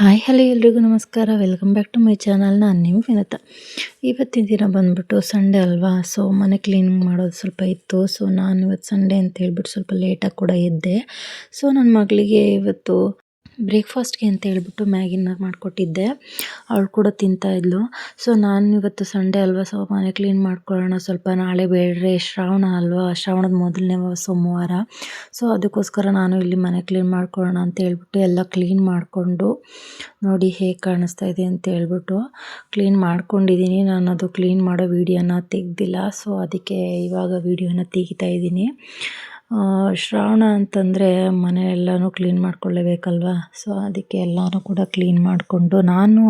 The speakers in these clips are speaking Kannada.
ಹಾಯ್, ಹಲೋ ಎಲ್ರಿಗೂ ನಮಸ್ಕಾರ. Welcome back to my channel ನಾನು ನಿಮ್ಮ ವಿನತ. ಇವತ್ತಿನ ದಿನ ಬಂದ್ಬಿಟ್ಟು ಸಂಡೇ ಅಲ್ವಾ? ಸೊ ಮನೆ ಕ್ಲೀನಿಂಗ್ ಮಾಡೋದು ಸ್ವಲ್ಪ ಇತ್ತು. ಸೊ ನಾನು ಇವತ್ತು ಸಂಡೇ ಅಂತ ಹೇಳ್ಬಿಟ್ಟು ಸ್ವಲ್ಪ ಲೇಟಾಗಿ ಕೂಡ ಇದ್ದೆ ಸೊ ನನ್ನ ಮಗಳಿಗೆ ಇವತ್ತು ಬ್ರೇಕ್ಫಾಸ್ಟ್ಗೆ ಅಂತ ಹೇಳ್ಬಿಟ್ಟು ಮ್ಯಾಗಿನ ಮಾಡಿಕೊಟ್ಟಿದ್ದೆ. ಅವಳು ಕೂಡ ತಿಂತಾ ಇದ್ಲು. ಸೊ ನಾನು ಇವತ್ತು ಸಂಡೇ ಅಲ್ವಾ ಸೊ ಮನೆ ಕ್ಲೀನ್ ಮಾಡ್ಕೊಳ್ಳೋಣ. ಸ್ವಲ್ಪ ನಾಳೆ ಬೇಡ್ರೆ. ಶ್ರಾವಣ ಅಲ್ವಾ? ಶ್ರಾವಣದ ಮೊದಲನೇ ಸೋಮವಾರ. ಸೊ ಅದಕ್ಕೋಸ್ಕರ ನಾನು ಇಲ್ಲಿ ಮನೆ ಕ್ಲೀನ್ ಮಾಡ್ಕೊಳ್ಳೋಣ ಅಂತ ಹೇಳ್ಬಿಟ್ಟು ಎಲ್ಲ ಕ್ಲೀನ್ ಮಾಡಿಕೊಂಡು ನೋಡಿ ಹೇಗೆ ಕಾಣಿಸ್ತಾ ಇದೆ ಅಂತ ಹೇಳ್ಬಿಟ್ಟು ಕ್ಲೀನ್ ಮಾಡ್ಕೊಂಡಿದ್ದೀನಿ. ನಾನು ಅದು ಕ್ಲೀನ್ ಮಾಡೋ ವೀಡಿಯೋನ ತೆಗ್ದಿಲ್ಲ. ಸೊ ಅದಕ್ಕೆ ಇವಾಗ ವೀಡಿಯೋನ ತೆಗಿತಾ ಇದ್ದೀನಿ. ಶ್ರಾವಣ ಅಂತಂದರೆ ಮನೆ ಎಲ್ಲನೂ ಕ್ಲೀನ್ ಮಾಡ್ಕೊಳ್ಳೇಬೇಕಲ್ವ? ಸೊ ಅದಕ್ಕೆ ಎಲ್ಲನೂ ಕೂಡ ಕ್ಲೀನ್ ಮಾಡಿಕೊಂಡು ನಾನು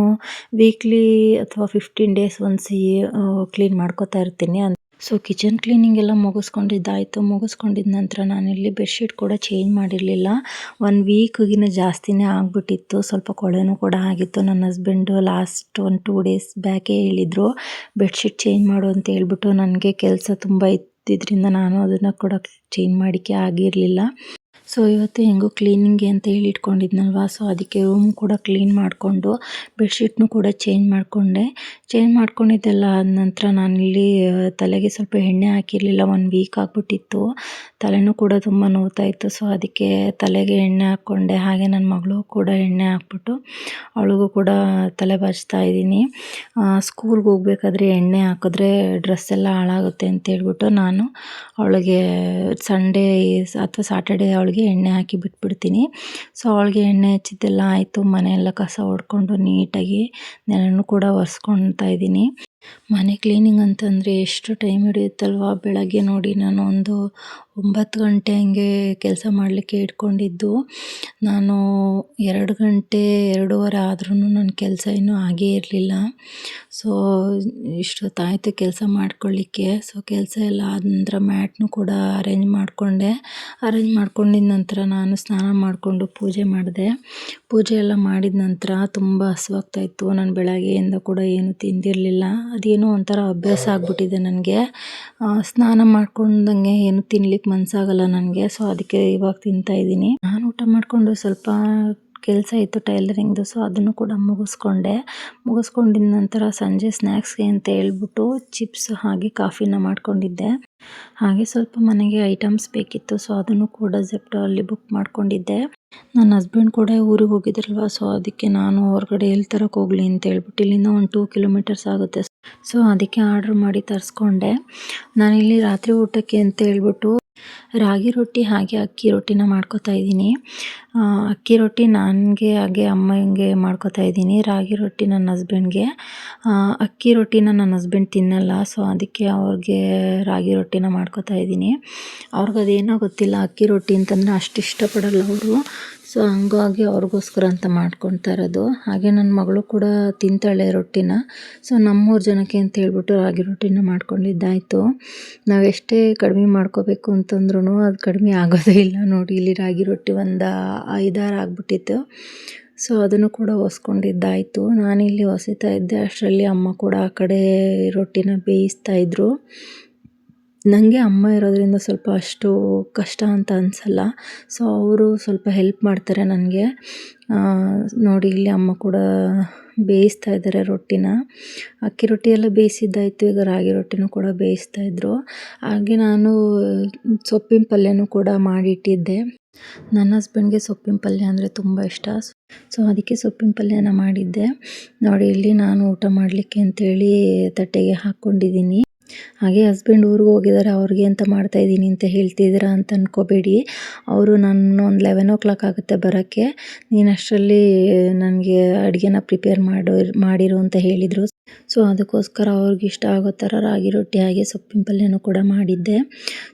ವೀಕ್ಲಿ ಅಥವಾ ಫಿಫ್ಟೀನ್ ಡೇಸ್ ಒನ್ಸಿ ಕ್ಲೀನ್ ಮಾಡ್ಕೋತಾ ಇರ್ತೀನಿ. ಸೊ ಕಿಚನ್ ಕ್ಲೀನಿಂಗ್ ಎಲ್ಲ ಮುಗಿಸ್ಕೊಂಡಿದ್ದಾಯಿತು. ಮುಗಿಸ್ಕೊಂಡಿದ್ದ ನಂತರ ನಾನಿಲ್ಲಿ ಬೆಡ್ಶೀಟ್ ಕೂಡ ಚೇಂಜ್ ಮಾಡಿರಲಿಲ್ಲ. ಒನ್ ವೀಕ್ಗಿನ ಜಾಸ್ತಿನೇ ಆಗಿಬಿಟ್ಟಿತ್ತು. ಸ್ವಲ್ಪ ಕೊಳೆನೂ ಕೂಡ ಆಗಿತ್ತು. ನನ್ನ ಹಸ್ಬೆಂಡು ಲಾಸ್ಟ್ ಒಂದು ಟೂ ಡೇಸ್ ಬ್ಯಾಕೇ ಹೇಳಿದರು ಬೆಡ್ಶೀಟ್ ಚೇಂಜ್ ಮಾಡು ಅಂತ ಹೇಳ್ಬಿಟ್ಟು ನನಗೆ ಕೆಲಸ ತುಂಬ ಇತ್ತು. ಇದ್ರಿಂದ ನಾನು ಅದನ್ನು ಕೂಡ ಚೇಂಜ್ ಮಾಡೋಕ್ಕೆ ಆಗಿರಲಿಲ್ಲ. ಸೊ ಇವತ್ತು ಹೆಂಗೋ ಕ್ಲೀನಿಂಗ್ಗೆ ಅಂತ ಹೇಳಿ ಇಟ್ಕೊಂಡಿದ್ನಲ್ವಾ? ಸೊ ಅದಕ್ಕೆ ರೂಮ್ ಕೂಡ ಕ್ಲೀನ್ ಮಾಡಿಕೊಂಡು ಬೆಡ್ಶೀಟ್ನು ಕೂಡ ಚೇಂಜ್ ಮಾಡಿಕೊಂಡೆ. ಚೇಂಜ್ ಮಾಡ್ಕೊಂಡಿದ್ದೆಲ್ಲ ಆದ ನಂತರ ನಾನಿಲ್ಲಿ ತಲೆಗೆ ಸ್ವಲ್ಪ ಎಣ್ಣೆ ಹಾಕಿರಲಿಲ್ಲ ಒನ್ ವೀಕ್ ಆಗಿಬಿಟ್ಟಿತ್ತು. ತಲೆನೂ ಕೂಡ ತುಂಬ ನೋವ್ತಾ ಇತ್ತು. ಸೊ ಅದಕ್ಕೆ ತಲೆಗೆ ಎಣ್ಣೆ ಹಾಕ್ಕೊಂಡೆ. ಹಾಗೆ ನನ್ನ ಮಗಳು ಕೂಡ ಎಣ್ಣೆ ಹಾಕ್ಬಿಟ್ಟು, ಅವಳಿಗೂ ಕೂಡ ತಲೆ ಬಾಚ್ತಾ ಇದ್ದೀನಿ. ಸ್ಕೂಲ್ಗೆ ಹೋಗ್ಬೇಕಾದ್ರೆ ಎಣ್ಣೆ ಹಾಕಿದ್ರೆ ಡ್ರೆಸ್ ಎಲ್ಲ ಹಾಳಾಗುತ್ತೆ ಅಂತ ಹೇಳ್ಬಿಟ್ಟು ನಾನು ಅವಳಿಗೆ ಸಂಡೇ ಅಥವಾ ಸಾಟರ್ಡೇ ಅವಳಿಗೆ ಎಣ್ಣೆ ಹಾಕಿ ಬಿಟ್ಬಿಡ್ತೀನಿ. ಸೊ ಅವಳಿಗೆ ಎಣ್ಣೆ ಹಚ್ಚಿದ್ದೆಲ್ಲ ಆಯಿತು. ಮನೆಯೆಲ್ಲ ಕಸ ಹೊಡ್ಕೊಂಡು ನೀಟಾಗಿ ನೆಲನೂ ಕೂಡ ಒರೆಸ್ಕೊಳ್ತಾ ಇದ್ದೀನಿ. ಮನೆ ಕ್ಲೀನಿಂಗ್ ಅಂತಂದರೆ ಎಷ್ಟು ಟೈಮ್ ಹಿಡಿಯುತ್ತಲ್ವ? ಬೆಳಗ್ಗೆ ನೋಡಿ ನಾನು ಒಂದು ಒಂಬತ್ತು ಗಂಟೆ ಹಂಗೆ ಕೆಲಸ ಮಾಡಲಿಕ್ಕೆ ಇಟ್ಕೊಂಡಿದ್ದು. ನಾನು ಎರಡು ಗಂಟೆ, ಎರಡೂವರೆ ಆದ್ರೂ ನನ್ನ ಕೆಲಸ ಇನ್ನೂ ಆಗೇ ಇರಲಿಲ್ಲ. ಸೊ ಇಷ್ಟೊತ್ತಾಯಿತು ಕೆಲಸ ಮಾಡ್ಕೊಳ್ಳಿಕ್ಕೆ. ಸೊ ಕೆಲಸ ಎಲ್ಲ ಆದ ನಂತರ ಮ್ಯಾಟ್ನು ಕೂಡ ಅರೇಂಜ್ ಮಾಡಿಕೊಂಡೆ. ಅರೇಂಜ್ ಮಾಡ್ಕೊಂಡಿದ್ದ ನಂತರ ನಾನು ಸ್ನಾನ ಮಾಡಿಕೊಂಡು ಪೂಜೆ ಮಾಡಿದೆ. ಪೂಜೆ ಎಲ್ಲ ಮಾಡಿದ ನಂತರ ತುಂಬ ಹಸುವಾಗ್ತಾಯಿತ್ತು ನಾನು ಬೆಳಗ್ಗೆಯಿಂದ ಕೂಡ ಏನು ತಿಂದಿರಲಿಲ್ಲ. ಅದೇನೋ ಒಂಥರ ಅಭ್ಯಾಸ ಆಗಿಬಿಟ್ಟಿದೆ ನನಗೆ. ಸ್ನಾನ ಮಾಡ್ಕೊಂಡಂಗೆ ಏನು ತಿನ್ಲಿಕ್ಕೆ ಮನಸ್ಸಾಗಲ್ಲ ನನಗೆ, ಸೊ ಅದಕ್ಕೆ ಇವಾಗ ತಿಂತಾ ಇದ್ದೀನಿ. ನಾನು ಊಟ ಮಾಡಿಕೊಂಡು ಸ್ವಲ್ಪ ಕೆಲಸ ಇತ್ತು ಟೈಲರಿಂಗ್ದು, ಸೊ ಅದನ್ನು ಕೂಡ ಮುಗಿಸ್ಕೊಂಡೆ. ಮುಗಿಸ್ಕೊಂಡಿದ್ದ ನಂತರ ಸಂಜೆ ಸ್ನ್ಯಾಕ್ಸ್ಗೆ ಅಂತ ಹೇಳ್ಬಿಟ್ಟು ಚಿಪ್ಸ್ ಹಾಗೆ ಕಾಫಿನ ಮಾಡ್ಕೊಂಡಿದ್ದೆ. ಹಾಗೆ ಸ್ವಲ್ಪ ಮನೆಗೆ ಐಟಮ್ಸ್ ಬೇಕಿತ್ತು, ಸೊ ಅದನ್ನು ಕೂಡ ಜೆಪ್ಟೋ ಅಲ್ಲಿ ಬುಕ್ ಮಾಡ್ಕೊಂಡಿದ್ದೆ. ನನ್ನ ಹಸ್ಬೆಂಡ್ ಕೂಡ ಊರಿಗೆ ಹೋಗಿದ್ರಲ್ವ, ಸೊ ಅದಕ್ಕೆ ನಾನು ಹೊರಗಡೆ ಎಲ್ಲಿ ತರಕ್ಕೆ ಹೋಗಲಿ ಅಂತ ಹೇಳ್ಬಿಟ್ಟು ಇಲ್ಲಿಂದ ಒಂದು ಟೂ ಕಿಲೋಮೀಟರ್ಸ್ ಆಗುತ್ತೆ. ಸೊ ಅದಕ್ಕೆ ಆರ್ಡ್ರ್ ಮಾಡಿ ತರಿಸ್ಕೊಂಡೆ. ನಾನಿಲ್ಲಿ ರಾತ್ರಿ ಊಟಕ್ಕೆ ಅಂತ ಹೇಳ್ಬಿಟ್ಟು ರಾಗಿ ರೊಟ್ಟಿ ಹಾಗೆ ಅಕ್ಕಿ ರೊಟ್ಟಿನ ಮಾಡ್ಕೋತಾ ಇದ್ದೀನಿ. ಅಕ್ಕಿ ರೊಟ್ಟಿ ನನಗೆ, ಹಾಗೆ ಅಮ್ಮಂಗೆ ಮಾಡ್ಕೋತಾ ಇದ್ದೀನಿ. ರಾಗಿ ರೊಟ್ಟಿ ನನ್ನ ಹಸ್ಬೆಂಡ್ಗೆ ಅಕ್ಕಿ ರೊಟ್ಟಿನ ನನ್ನ ಹಸ್ಬೆಂಡ್ ತಿನ್ನಲ್ಲ, ಸೊ ಅದಕ್ಕೆ ಅವ್ರಿಗೆ ರಾಗಿ ರೊಟ್ಟಿನ ಮಾಡ್ಕೋತಾ ಇದ್ದೀನಿ. ಅವ್ರಿಗೆ ಅದೇನೋ ಗೊತ್ತಿಲ್ಲ ಅಕ್ಕಿ ರೊಟ್ಟಿ ಅಂತಂದರೆ ಅಷ್ಟು ಇಷ್ಟಪಡಲ್ಲ ಅವರು. ಸೊ ಹಂಗಾಗಿ ಅವ್ರಿಗೋಸ್ಕರ ಅಂತ ಮಾಡ್ಕೊತಾ ಇರೋದು. ಹಾಗೆ ನನ್ನ ಮಗಳು ಕೂಡ ತಿಂತಾಳೆ ರೊಟ್ಟಿನ. ಸೊ ನಮ್ಮೂರು ಜನಕ್ಕೆ ಅಂತ ಹೇಳ್ಬಿಟ್ಟು ರಾಗಿ ರೊಟ್ಟಿನ ಮಾಡ್ಕೊಂಡಿದ್ದಾಯಿತು. ನಾವು ಎಷ್ಟೇ ಕಡಿಮೆ ಮಾಡ್ಕೋಬೇಕು ಅಂತಂದ್ರೂ ಅದು ಕಡಿಮೆ ಆಗೋದೇ ಇಲ್ಲ ನೋಡಿ. ಇಲ್ಲಿ ರಾಗಿ ರೊಟ್ಟಿ ಒಂದು ಐದಾರು ಆಗಿಬಿಟ್ಟಿತ್ತು. ಸೊ ಅದನ್ನು ಕೂಡ ಹೊಸ್ಕೊಂಡಿದ್ದಾಯಿತು ನಾನಿಲ್ಲಿ ಹೊಸಿತಾ ಇದ್ದೆ. ಅಷ್ಟರಲ್ಲಿ ಅಮ್ಮ ಕೂಡ ಆ ಕಡೆ ರೊಟ್ಟಿನ ಬೇಯಿಸ್ತಾಯಿದ್ರು ನನಗೆ ಅಮ್ಮ ಇರೋದರಿಂದ ಸ್ವಲ್ಪ ಅಷ್ಟು ಕಷ್ಟ ಅಂತ ಅನಿಸಲ್ಲ. ಸೊ ಅವರು ಸ್ವಲ್ಪ ಹೆಲ್ಪ್ ಮಾಡ್ತಾರೆ ನನಗೆ. ನೋಡಿ, ಇಲ್ಲಿ ಅಮ್ಮ ಕೂಡ ಬೇಯಿಸ್ತಾ ಇದ್ದಾರೆ ರೊಟ್ಟಿನ. ಅಕ್ಕಿ ರೊಟ್ಟಿ ಎಲ್ಲ ಬೇಯಿಸಿದ್ದಾಯಿತು. ಈಗ ರಾಗಿ ರೊಟ್ಟಿನೂ ಕೂಡ ಬೇಯಿಸ್ತಾ ಇದ್ದರು ಹಾಗೆ ನಾನು ಸೊಪ್ಪಿನ ಪಲ್ಯನೂ ಕೂಡ ಮಾಡಿಟ್ಟಿದ್ದೆ. ನನ್ನ ಹಸ್ಬೆಂಡ್ಗೆ ಸೊಪ್ಪಿನ ಪಲ್ಯ ಅಂದರೆ ತುಂಬ ಇಷ್ಟ. ಸೊ ಅದಕ್ಕೆ ಸೊಪ್ಪಿನ ಪಲ್ಯನ ಮಾಡಿದ್ದೆ. ನೋಡಿ, ಇಲ್ಲಿ ನಾನು ಊಟ ಮಾಡಲಿಕ್ಕೆ ಅಂತೇಳಿ ತಟ್ಟೆಗೆ ಹಾಕ್ಕೊಂಡಿದ್ದೀನಿ ಹಾಗೆ ಹಸ್ಬೆಂಡ್ ಊರಿಗೆ ಹೋಗಿದ್ದಾರೆ ಅವ್ರಿಗೆ ಅಂತ ಮಾಡ್ತಾ ಇದ್ದೀನಿ ಅಂತ ಹೇಳ್ತಿದ್ದೀರಾ ಅಂತ ಅಂದ್ಕೋಬೇಡಿ ಅವರು ನನ್ನ ಒಂದು ಲೆವೆನ್ ಓ ಕ್ಲಾಕ್ ಆಗುತ್ತೆ ಬರೋಕ್ಕೆ. ನೀನು ಅಷ್ಟರಲ್ಲಿ ನನಗೆ ಅಡುಗೆನ ಪ್ರಿಪೇರ್ ಮಾಡೋ, ಮಾಡಿರು ಅಂತ ಹೇಳಿದರು. ಸೊ ಅದಕ್ಕೋಸ್ಕರ ಅವ್ರಿಗೆ ಇಷ್ಟ ಆಗೋ ಥರ ರಾಗಿ ರೊಟ್ಟಿ ಹಾಗೆ ಸೊಪ್ಪಿನ ಪಲ್ಯನೂ ಕೂಡ ಮಾಡಿದ್ದೆ.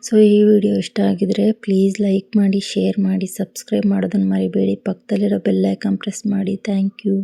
ಸೊ ಈ ವಿಡಿಯೋ ಇಷ್ಟ ಆಗಿದರೆ ಪ್ಲೀಸ್ ಲೈಕ್ ಮಾಡಿ ಶೇರ್ ಮಾಡಿ ಸಬ್ಸ್ಕ್ರೈಬ್ ಮಾಡೋದನ್ನು ಮರಿಬೇಡಿ. ಪಕ್ಕದಲ್ಲಿರೋ ಬೆಲ್ಲೈಕನ್ ಪ್ರೆಸ್ ಮಾಡಿ. Thank you